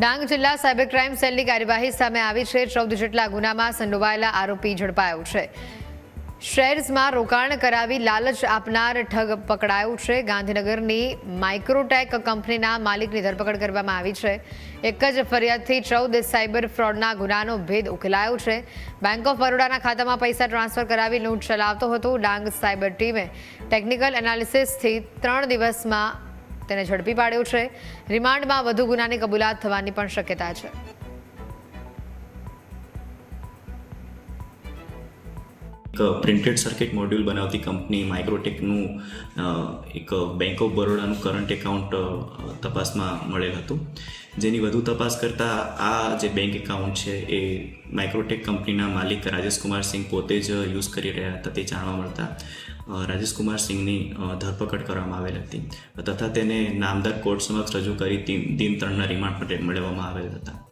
ડાંગ જિલ્લા cyber crime સેલની કાર્યવાહી સામે આવી છે. ચૌદ જેટલા ગુનામાં સંડોવાયેલા આરોપી ઝડપાયો છે. શેર્સમાં રોકાણ કરાવી લાલચ આપનાર ઠગ પકડાયો છે. ગાંધીનગરની માઇક્રોટેક કંપનીના માલિકની ધરપકડ કરવામાં આવી છે. એક જ ફરિયાદથી ચૌદ સાયબર ફ્રોડના ગુનાનો ભેદ ઉકેલાયો છે. બેંક ઓફ બરોડાના ખાતામાં પૈસા ટ્રાન્સફર કરાવી લૂંટ ચલાવતો હતો. ડાંગ સાયબર ટીમે ટેકનિકલ એનાલિસિસથી ત્રણ દિવસમાં તેને ઝડપી પાડ્યો છે. રિમાન્ડમાં વધુ ગુનાની કબૂલાત થવાની પણ શક્યતા છે. એક પ્રિન્ટેડ સર્કિટ મોડ્યુલ બનાવતી કંપની માઇક્રોટેકનું એક બેંક ઓફ બરોડાનું કરંટ એકાઉન્ટ તપાસમાં મળેલ હતું. જેની વધુ તપાસ કરતાં આ જે બેંક એકાઉન્ટ છે એ માઇક્રોટેક કંપનીના માલિક રાજેશકુમાર સિંહ પોતે જ યુઝ કરી રહ્યા હતા તે જાણવા મળતા રાજેશકુમાર સિંહની ધરપકડ કરવામાં આવેલ હતી. તથા તેને નામદાર કોર્ટ સમક્ષ રજૂ કરી દિન ત્રણના રિમાન્ડ માટે મેળવવામાં આવેલ હતા.